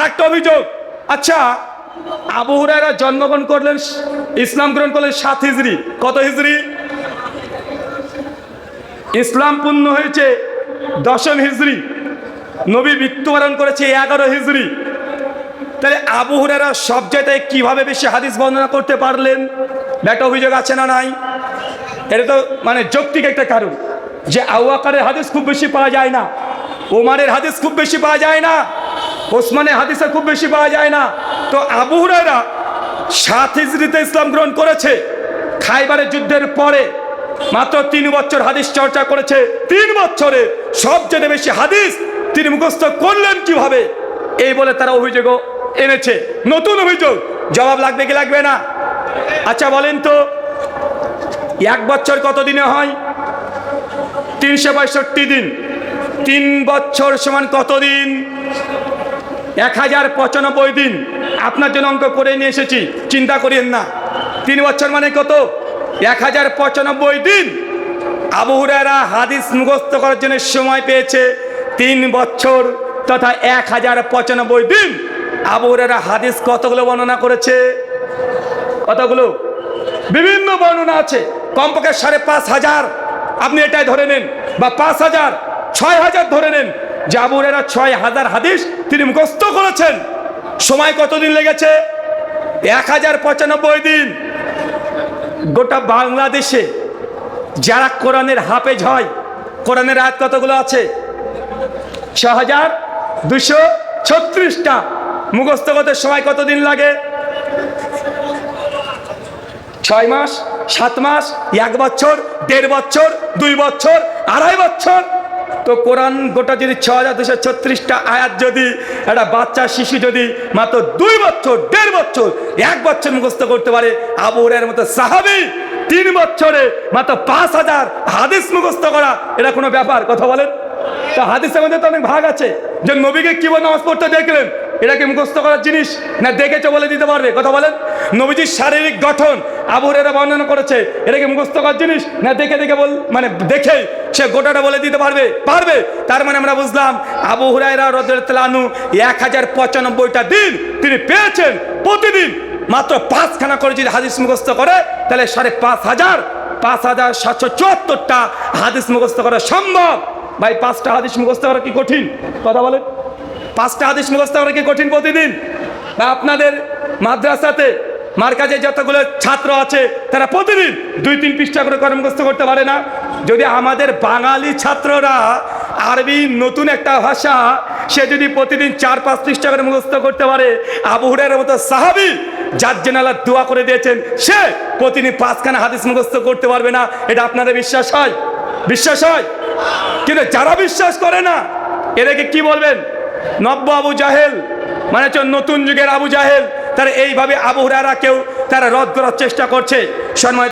আর একটা অভিযোগ। আচ্ছা আবু হুরায়রা জন্মগ্রহণ করলেন, ইসলাম গ্রহণ করলেন সাত হিজড়ি কত হিজড়ি ইসলাম পূর্ণ হয়েছে দশম হিজড়ি নবী মৃত্যুবরণ করেছে এগারো হিজড়ি তাহলে আবু হুরারা সব জায়গায় কীভাবে বেশি হাদিস বর্ণনা করতে পারলেন? একটা অভিযোগ আছে না নাই? এটা তো মানে যৌক্তিক একটা কারণ যে আউয়াকারের হাদিস খুব বেশি পাওয়া যায় না ওমারের হাদিস খুব বেশি পাওয়া যায় না। ওসমানের হাদিসে খুব বেশি পাওয়া যায় না। তো আবু হুরারা সাত হিজড়িতে ইসলাম গ্রহণ করেছে। খাইবারের যুদ্ধের পরে মাত্র তিন বছর হাদিস চর্চা করেছে। তিন বছরে সবচেয়ে বেশি হাদিস তিনি মুখস্থ করলেন কীভাবে? এই বলে তারা অভিযোগও এনেছে। নতুন অভিযোগ। জবাব লাগবে কি লাগবে না? আচ্ছা বলেন তো, এক বছর কত দিনে হয়? তিনশো পঁয়ষট্টি দিন। তিন বছর সমান কত দিন এক হাজার পঁচানব্বই দিন আপনার জন্য অঙ্ক করে নিয়ে এসেছি, চিন্তা করিয়েন না। তিন বছর মানে কত? এক হাজার পঁচানব্বই দিন আবু হুরায়রা হাদিস মুখস্থ করার জন্য সময় পেয়েছে তিন বছর তথা এক হাজার পঁচানব্বই দিন আবু হুরায়রা হাদিস কতগুলো বর্ণনা করেছে? কতগুলো? বিভিন্ন বর্ণনা আছে। কমপক্ষে সাড়ে পাঁচ হাজার। আপনি এটাই ধরে নেন বা পাঁচ হাজার, ছয় হাজার ধরে নেন। জাবুরেরা ছয় হাজার হাদিস তিনি মুখস্থ করেছেন। সময় কতদিন লেগেছে? এক হাজার পঁচানব্বই দিন। গোটা বাংলাদেশে যারা কোরআনের হাফেজ হয়, কোরআনের আয়াত কতগুলো আছে? ছ হাজার দুশো ছত্রিশটা। মুখস্থ করতে সময় কতদিন লাগে? ছয় মাস, সাত মাস, এক বছর, দেড় বছর, দুই বছর, আড়াই বছর। তো কোরআন গোটা যদি ছ হাজার দুশো ছত্রিশটা আয়াত যদি, একটা বাচ্চা, শিশু যদি মাত্র দুই বছর, দেড় বছর, এক বছর মুখস্থ করতে পারে আবুরের মতো সাহাবি তিন বছরে মাত্র পাঁচ হাজার হাদিস মুখস্থ করা, এটা কোনো ব্যাপার? কথা বলেন। তা হাদিসের মধ্যে তো অনেক ভাগ আছে। যে নবীকে কি নামাজ পড়তে দেখলেন? এটা কি মুখস্থ করার জিনিস? না দেখেছে বলে দিতে পারবে? কথা বলেন। নবীজির শারীরিক গঠন আবুরেরা বর্ণনা করেছে। এটা কি মুখস্থ করার জিনিস? না দেখে দেখে বল মানে দেখে সে গোটাটা বলে দিতে পারবে? পারবে? তার মানে আমরা বুঝলাম আবু হুরায়রা রদুল্লাহনু এক হাজার পঁচানব্বইটা দিন তিনি পেয়েছেন প্রতিদিন। মাত্র পাঁচখানা করে যদি হাদিস মুখস্থ করে, তাহলে সাড়ে পাঁচ হাজার পাঁচ হাজার সাতশো চুয়াত্তরটা হাদিস মুখস্থ করা সম্ভব। ভাই, পাঁচটা হাদিস মুখস্থ করা কি কঠিন? কথা বলেন। পাঁচটা হাদিস মুখস্থ করা কি কঠিন প্রতিদিন? বা আপনাদের মাদ্রাসাতে মার কাছে যতগুলো ছাত্র আছে, তারা প্রতিদিন দুই, তিন পৃষ্ঠা করে করে মুখস্থ করতে পারে না। যদি আমাদের বাঙালি ছাত্ররা আরবি নতুন একটা ভাষা, সে যদি প্রতিদিন চার, পাঁচ পৃষ্ঠা করে মুখস্থ করতে পারে, আবু হুরের মতো সাহাবি যার জেনালা দোয়া করে দিয়েছেন, সে প্রতিদিন পাঁচখানা হাদিস মুখস্থ করতে পারবে না। এটা আপনাদের বিশ্বাস হয়? বিশ্বাস হয়? কিন্তু যারা বিশ্বাস করে না, এদেরকে কি বলবেন? নব্য আবু জাহেল মানে হচ্ছে নতুন যুগের আবু জাহেল, তারা এইভাবে আবু হুরারা কেউ তারা রদ করার চেষ্টা করছে। সম্মানিত